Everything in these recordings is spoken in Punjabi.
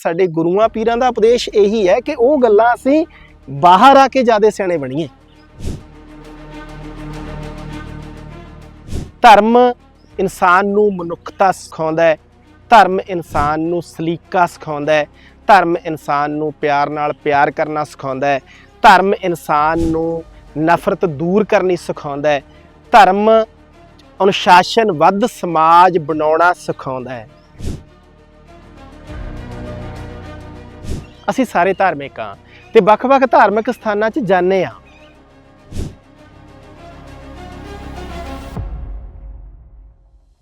ਸਾਡੇ ਗੁਰੂਆਂ ਪੀਰਾਂ ਦਾ ਉਪਦੇਸ਼ ਇਹੀ ਹੈ ਕਿ ਉਹ ਗੱਲਾਂ ਅਸੀਂ ਬਾਹਰ ਆ ਕੇ ਜ਼ਿਆਦਾ ਸਿਆਣੇ ਬਣੀਏ। ਧਰਮ ਇਨਸਾਨ ਨੂੰ ਮਨੁੱਖਤਾ ਸਿਖਾਉਂਦਾ ਹੈ, ਧਰਮ ਇਨਸਾਨ ਨੂੰ ਸਲੀਕਾ ਸਿਖਾਉਂਦਾ ਹੈ, ਧਰਮ ਇਨਸਾਨ ਨੂੰ ਪਿਆਰ ਨਾਲ ਪਿਆਰ ਕਰਨਾ ਸਿਖਾਉਂਦਾ ਹੈ, ਧਰਮ ਇਨਸਾਨ ਨੂੰ ਨਫ਼ਰਤ ਦੂਰ ਕਰਨੀ ਸਿਖਾਉਂਦਾ ਹੈ, ਧਰਮ ਅਨੁਸ਼ਾਸਨਬੱਧ ਸਮਾਜ ਬਣਾਉਣਾ ਸਿਖਾਉਂਦਾ ਹੈ। ਅਸੀਂ ਸਾਰੇ ਧਾਰਮਿਕ ਹਾਂ ਤੇ ਵੱਖ-ਵੱਖ ਧਾਰਮਿਕ ਸਥਾਨਾਂ 'ਚ ਜਾਂਦੇ ਆ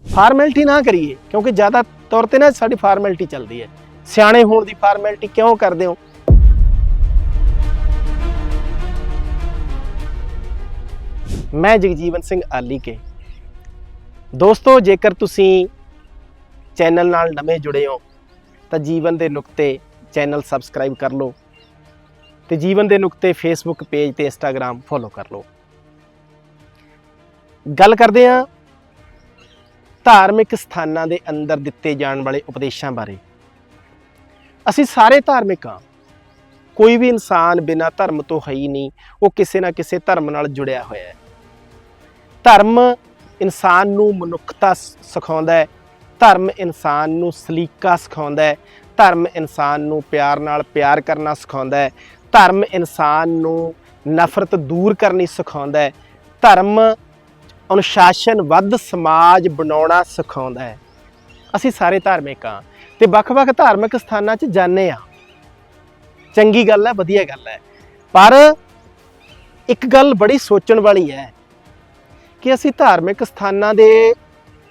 ਫਾਰਮੈਲਿਟੀ ਨਾ ਕਰੀਏ, ਕਿਉਂਕਿ ਜ਼ਿਆਦਾ ਤੌਰ ਤੇ ਨਾ ਸਾਡੀ ਫਾਰਮੈਲਿਟੀ ਚੱਲਦੀ ਹੈ। ਸਿਆਣੇ ਹੋਣ ਦੀ ਫਾਰਮੈਲਿਟੀ ਕਿਉਂ ਕਰਦੇ ਹੋ? ਮੈਂ ਜਗਜੀਵਨ ਸਿੰਘ ਆਲੀ ਕੇ। ਦੋਸਤੋ, ਜੇਕਰ ਤੁਸੀਂ ਚੈਨਲ ਨਾਲ ਨਵੇਂ ਜੁੜੇ ਹੋ, ਤਾਂ ਜੀਵਨ ਦੇ ਨੁਕਤੇ ਚੈਨਲ ਸਬਸਕ੍ਰਾਈਬ ਕਰ ਲਓ ਤੇ ਜੀਵਨ ਦੇ ਨੁਕਤੇ ਫੇਸਬੁੱਕ ਪੇਜ ਤੇ ਇੰਸਟਾਗ੍ਰam ਫੋਲੋ ਕਰ ਲਓ। ਗੱਲ ਕਰਦੇ ਹਾਂ ਧਾਰਮਿਕ ਸਥਾਨਾਂ ਦੇ ਅੰਦਰ ਦਿੱਤੇ ਜਾਣ ਵਾਲੇ ਉਪਦੇਸ਼ਾਂ ਬਾਰੇ। ਅਸੀਂ ਸਾਰੇ ਧਾਰਮਿਕ ਹਾਂ। ਕੋਈ ਵੀ ਇਨਸਾਨ ਬਿਨਾਂ ਧਰਮ ਤੋਂ ਹੈ ਹੀ ਨਹੀਂ, ਉਹ ਕਿਸੇ ਨਾ ਕਿਸੇ ਧਰਮ ਨਾਲ ਜੁੜਿਆ ਹੋਇਆ ਹੈ। ਧਰਮ ਇਨਸਾਨ ਨੂੰ ਮਨੁੱਖਤਾ ਸਿਖਾਉਂਦਾ ਹੈ। ਧਰਮ ਇਨਸਾਨ ਨੂੰ ਸਲੀਕਾ ਸਿਖਾਉਂਦਾ ਹੈ। ਧਰਮ ਇਨਸਾਨ ਨੂੰ ਪਿਆਰ ਨਾਲ ਪਿਆਰ ਕਰਨਾ ਸਿਖਾਉਂਦਾ ਹੈ। ਧਰਮ ਇਨਸਾਨ ਨੂੰ ਨਫ਼ਰਤ ਦੂਰ ਕਰਨੀ ਸਿਖਾਉਂਦਾ ਹੈ। ਧਰਮ ਅਨੁਸ਼ਾਸਨਬੱਧ ਸਮਾਜ ਬਣਾਉਣਾ ਸਿਖਾਉਂਦਾ ਹੈ। ਅਸੀਂ ਸਾਰੇ ਧਾਰਮਿਕ ਹਾਂ ਤੇ ਵੱਖ-ਵੱਖ ਧਾਰਮਿਕ ਸਥਾਨਾਂ 'ਚ ਜਾਂਦੇ ਆ ਚੰਗੀ ਗੱਲ ਹੈ, ਵਧੀਆ ਗੱਲ ਹੈ। ਪਰ ਇੱਕ ਗੱਲ ਬੜੀ ਸੋਚਣ ਵਾਲੀ ਹੈ ਕਿ ਅਸੀਂ ਧਾਰਮਿਕ ਸਥਾਨਾਂ ਦੇ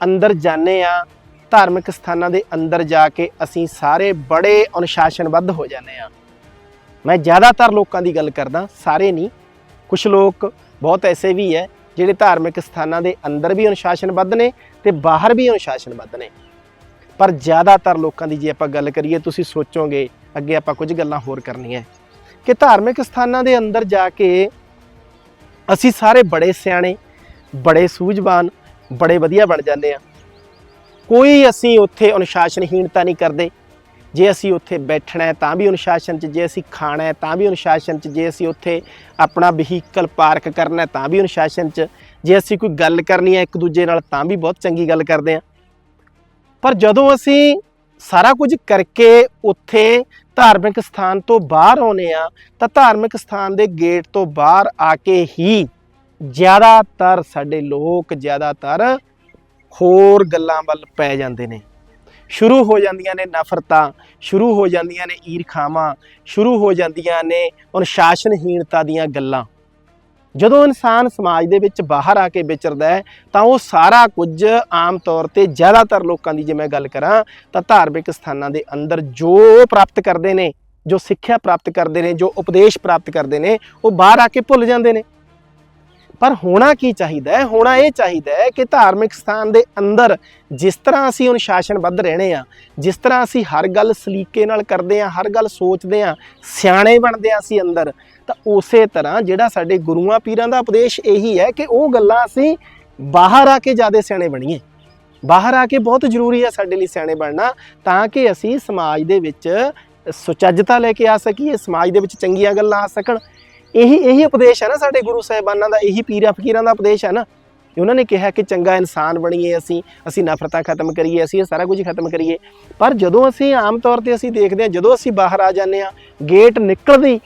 ਅੰਦਰ ਜਾਂਦੇ ਆ ਧਾਰਮਿਕ ਸਥਾਨਾਂ ਦੇ ਅੰਦਰ ਜਾ ਕੇ ਅਸੀਂ ਸਾਰੇ ਬੜੇ ਅਨੁਸ਼ਾਸਨਬੱਧ ਹੋ ਜਾਂਦੇ ਆ ਮੈਂ ਜ਼ਿਆਦਾਤਰ ਲੋਕਾਂ ਦੀ ਗੱਲ ਕਰਦਾ, ਸਾਰੇ ਨਹੀਂ ਕੁਝ ਲੋਕ ਬਹੁਤ ਐਸੇ ਵੀ ਹੈ ਜਿਹੜੇ ਧਾਰਮਿਕ ਸਥਾਨਾਂ ਦੇ ਅੰਦਰ ਵੀ ਅਨੁਸ਼ਾਸਨਬੱਧ ਨੇ ਤੇ ਬਾਹਰ ਵੀ ਅਨੁਸ਼ਾਸਨਬੱਧ ਨੇ। ਪਰ ਜ਼ਿਆਦਾਤਰ ਲੋਕਾਂ ਦੀ ਜੇ ਆਪਾਂ ਗੱਲ ਕਰੀਏ, ਤੁਸੀਂ ਸੋਚੋਗੇ, ਅੱਗੇ ਆਪਾਂ ਕੁਝ ਗੱਲਾਂ ਹੋਰ ਕਰਨੀਆਂ ਕਿ ਧਾਰਮਿਕ ਸਥਾਨਾਂ ਦੇ ਅੰਦਰ ਜਾ ਕੇ ਅਸੀਂ ਸਾਰੇ ਬੜੇ ਸਿਆਣੇ, ਬੜੇ ਸੂਝਵਾਨ, ਬੜੇ ਵਧੀਆ ਬਣ ਜਾਂਦੇ ਆ ਕੋਈ ਅਸੀਂ ਉੱਥੇ ਅਨੁਸ਼ਾਸਨਹੀਣਤਾ ਨਹੀਂ ਕਰਦੇ। ਜੇ ਅਸੀਂ ਉੱਥੇ ਬੈਠਣਾ ਹੈ ਤਾਂ ਵੀ ਅਨੁਸ਼ਾਸਨ 'ਚ, ਜੇ ਅਸੀਂ ਖਾਣਾ ਹੈ ਤਾਂ ਵੀ ਅਨੁਸ਼ਾਸਨ 'ਚ, ਜੇ ਅਸੀਂ ਉੱਥੇ ਆਪਣਾ ਵਹੀਕਲ ਪਾਰਕ ਕਰਨਾ ਹੈ ਤਾਂ ਵੀ ਅਨੁਸ਼ਾਸਨ 'ਚ, ਜੇ ਅਸੀਂ ਕੋਈ ਗੱਲ ਕਰਨੀ ਹੈ ਇੱਕ ਦੂਜੇ ਨਾਲ ਤਾਂ ਵੀ ਬਹੁਤ ਚੰਗੀ ਗੱਲ ਕਰਦੇ ਆ ਪਰ ਜਦੋਂ ਅਸੀਂ ਸਾਰਾ ਕੁਝ ਕਰਕੇ ਉੱਥੇ ਧਾਰਮਿਕ ਸਥਾਨ ਤੋਂ ਬਾਹਰ ਆਉਨੇ ਆ ਤਾਂ ਧਾਰਮਿਕ ਸਥਾਨ ਦੇ ਗੇਟ ਤੋਂ ਬਾਹਰ ਆ ਕੇ ਹੀ ਜ਼ਿਆਦਾਤਰ ਸਾਡੇ ਲੋਕ ਜ਼ਿਆਦਾਤਰ ਹੋਰ ਗੱਲਾਂ ਵੱਲ ਪੈ ਜਾਂਦੇ ਨੇ। ਸ਼ੁਰੂ ਹੋ ਜਾਂਦੀਆਂ ਨੇ ਨਫ਼ਰਤਾਂ, ਸ਼ੁਰੂ ਹੋ ਜਾਂਦੀਆਂ ਨੇ ਈਰਖਾਵਾਂ, ਸ਼ੁਰੂ ਹੋ ਜਾਂਦੀਆਂ ਨੇ ਅਨੁਸ਼ਾਸਨਹੀਣਤਾ ਦੀਆਂ ਗੱਲਾਂ। ਜਦੋਂ ਇਨਸਾਨ ਸਮਾਜ ਦੇ ਵਿੱਚ ਬਾਹਰ ਆ ਕੇ ਵਿਚਰਦਾ ਹੈ, ਤਾਂ ਉਹ ਸਾਰਾ ਕੁਝ ਆਮ ਤੌਰ ਤੇ ਜ਼ਿਆਦਾਤਰ ਲੋਕਾਂ ਦੀ ਜੇ ਮੈਂ ਗੱਲ ਕਰਾਂ, ਤਾਂ ਧਾਰਮਿਕ ਸਥਾਨਾਂ ਦੇ ਅੰਦਰ ਜੋ ਪ੍ਰਾਪਤ ਕਰਦੇ ਨੇ, ਜੋ ਸਿੱਖਿਆ ਪ੍ਰਾਪਤ ਕਰਦੇ ਨੇ, ਜੋ ਉਪਦੇਸ਼ ਪ੍ਰਾਪਤ ਕਰਦੇ ਨੇ, ਉਹ ਬਾਹਰ ਆ ਕੇ ਭੁੱਲ ਜਾਂਦੇ ਨੇ। ਪਰ ਹੋਣਾ ਕੀ ਚਾਹੀਦਾ ਹੈ? ਹੋਣਾ ਇਹ ਚਾਹੀਦਾ ਹੈ ਕਿ ਧਾਰਮਿਕ ਸਥਾਨ ਦੇ ਅੰਦਰ ਜਿਸ ਤਰ੍ਹਾਂ ਅਸੀਂ ਅਨੁਸ਼ਾਸਨਬੱਧ ਰਹਿਣੇ ਆ ਜਿਸ ਤਰ੍ਹਾਂ ਅਸੀਂ ਹਰ ਗੱਲ ਸਲੀਕੇ ਨਾਲ ਕਰਦੇ ਆ ਹਰ ਗੱਲ ਸੋਚਦੇ ਆ ਸਿਆਣੇ ਬਣਦੇ ਆ ਅਸੀਂ ਅੰਦਰ, ਤਾਂ ਉਸੇ ਤਰ੍ਹਾਂ ਜਿਹੜਾ ਸਾਡੇ ਗੁਰੂਆਂ ਪੀਰਾਂ ਦਾ ਉਪਦੇਸ਼ ਇਹੀ ਹੈ ਕਿ ਉਹ ਗੱਲਾਂ ਅਸੀਂ ਬਾਹਰ ਆ ਕੇ ਜ਼ਿਆਦਾ ਸਿਆਣੇ ਬਣੀਏ। ਬਾਹਰ ਆ ਕੇ ਬਹੁਤ ਜ਼ਰੂਰੀ ਹੈ ਸਾਡੇ ਲਈ ਸਿਆਣੇ ਬਣਨਾ, ਤਾਂ ਕਿ ਅਸੀਂ ਸਮਾਜ ਦੇ ਵਿੱਚ ਸੁਚੱਜਤਾ ਲੈ ਕੇ ਆ ਸਕੀਏ, ਸਮਾਜ ਦੇ ਵਿੱਚ ਚੰਗੀਆਂ ਗੱਲਾਂ ਆ ਸਕਣ। ਇਹੀ ਇਹੀ ਉਪਦੇਸ਼ ਹੈ ਨਾ ਸਾਡੇ ਗੁਰੂ ਸਾਹਿਬਾਨਾਂ ਦਾ, ਇਹੀ ਪੀਰਾਂ ਫਕੀਰਾਂ ਦਾ ਉਪਦੇਸ਼ ਹੈ ਨਾ। ਕਿ ਉਹਨਾਂ ਨੇ ਕਿਹਾ ਕਿ ਚੰਗਾ ਇਨਸਾਨ ਬਣੀਏ ਅਸੀਂ ਅਸੀਂ ਨਫ਼ਰਤਾਂ ਖਤਮ ਕਰੀਏ, ਅਸੀਂ ਇਹ ਸਾਰਾ ਕੁਝ ਖਤਮ ਕਰੀਏ। ਪਰ ਜਦੋਂ ਅਸੀਂ ਆਮ ਤੌਰ ਤੇ ਅਸੀਂ ਦੇਖਦੇ ਹਾਂ, ਜਦੋਂ ਅਸੀਂ ਬਾਹਰ ਆ ਜਾਂਦੇ ਹਾਂ, ਗੇਟ ਨਿਕਲਦੀ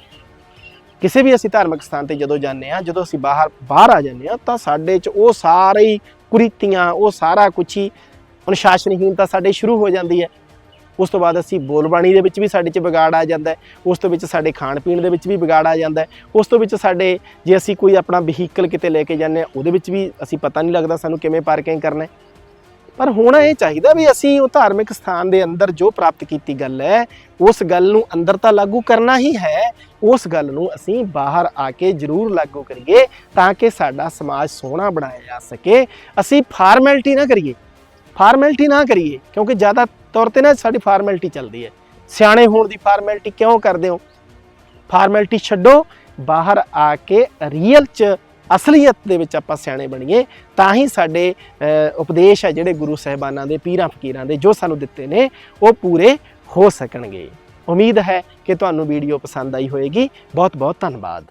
ਕਿਸੇ ਵੀ ਅਸੀਂ ਧਾਰਮਿਕ ਸਥਾਨ ਤੇ ਜਦੋਂ ਜਾਂਦੇ ਹਾਂ, ਜਦੋਂ ਅਸੀਂ ਬਾਹਰ ਬਾਹਰ ਆ ਜਾਂਦੇ ਹਾਂ, ਤਾਂ ਸਾਡੇ 'ਚ ਉਹ ਸਾਰੇ ਹੀ ਕੁਰੀਤੀਆਂ, ਉਹ ਸਾਰਾ ਕੁਝ ਹੀ ਅਨੁਸ਼ਾਸਨਹੀਨਤਾ ਸਾਡੇ ਸ਼ੁਰੂ ਹੋ ਜਾਂਦੀ ਹੈ। ਉਸ ਤੋਂ ਬਾਅਦ ਅਸੀਂ ਬੋਲਬਾਣੀ ਦੇ ਵਿੱਚ ਵੀ ਸਾਡੇ 'ਚ ਵਿਗਾੜ ਆ ਜਾਂਦਾ ਉਸ ਤੋਂ ਵਿੱਚ ਸਾਡੇ ਖਾਣ ਪੀਣ ਦੇ ਵਿੱਚ ਵੀ ਵਿਗਾੜ ਆ ਜਾਂਦਾ ਉਸ ਤੋਂ ਵਿੱਚ ਸਾਡੇ ਜੇ ਅਸੀਂ ਕੋਈ ਆਪਣਾ ਵਹੀਕਲ ਕਿਤੇ ਲੈ ਕੇ ਜਾਂਦੇ ਹਾਂ, ਉਹਦੇ ਵਿੱਚ ਵੀ ਅਸੀਂ ਪਤਾ ਨਹੀਂ ਲੱਗਦਾ ਸਾਨੂੰ ਕਿਵੇਂ ਪਾਰਕਿੰਗ ਕਰਨਾ ਹੈ। ਪਰ ਹੋਣਾ ਇਹ ਚਾਹੀਦਾ ਵੀ ਅਸੀਂ ਉਹ ਧਾਰਮਿਕ ਸਥਾਨ ਦੇ ਅੰਦਰ ਜੋ ਪ੍ਰਾਪਤ ਕੀਤੀ ਗੱਲ ਹੈ, ਉਸ ਗੱਲ ਨੂੰ ਅੰਦਰ ਤਾਂ ਲਾਗੂ ਕਰਨਾ ਹੀ ਹੈ, ਉਸ ਗੱਲ ਨੂੰ ਅਸੀਂ ਬਾਹਰ ਆ ਕੇ ਜ਼ਰੂਰ ਲਾਗੂ ਕਰੀਏ ਤਾਂ ਕਿ ਸਾਡਾ ਸਮਾਜ ਸੋਹਣਾ ਬਣਾਇਆ ਜਾ ਸਕੇ। ਅਸੀਂ ਫਾਰਮੈਲਿਟੀ ਨਾ ਕਰੀਏ ਫਾਰਮੈਲਿਟੀ ਨਾ ਕਰੀਏ, ਕਿਉਂਕਿ ਜ਼ਿਆਦਾ ਤੌਰ ਤੇ ਨਾ ਸਾਡੀ ਫਾਰਮੈਲਿਟੀ ਚੱਲਦੀ ਹੈ। ਸਿਆਣੇ ਹੋਣ ਦੀ ਫਾਰਮੈਲਿਟੀ ਕਿਉਂ ਕਰਦੇ ਹੋ? ਫਾਰਮੈਲਿਟੀ ਛੱਡੋ, ਬਾਹਰ ਆ ਕੇ ਰੀਅਲ ਚ ਅਸਲੀਅਤ ਦੇ ਵਿੱਚ ਆਪਾਂ ਸਿਆਣੇ ਬਣੀਏ, ਤਾਂ ਹੀ ਸਾਡੇ ਉਪਦੇਸ਼ ਹੈ ਜਿਹੜੇ ਗੁਰੂ ਸਾਹਿਬਾਨਾਂ ਦੇ, ਪੀਰਾਂ ਫਕੀਰਾਂ ਦੇ, ਜੋ ਸਾਨੂੰ ਦਿੱਤੇ ਨੇ, ਉਹ ਪੂਰੇ ਹੋ ਸਕਣਗੇ। ਉਮੀਦ ਹੈ ਕਿ ਤੁਹਾਨੂੰ ਵੀਡੀਓ ਪਸੰਦ ਆਈ ਹੋਵੇਗੀ ਬਹੁਤ ਬਹੁਤ ਧੰਨਵਾਦ।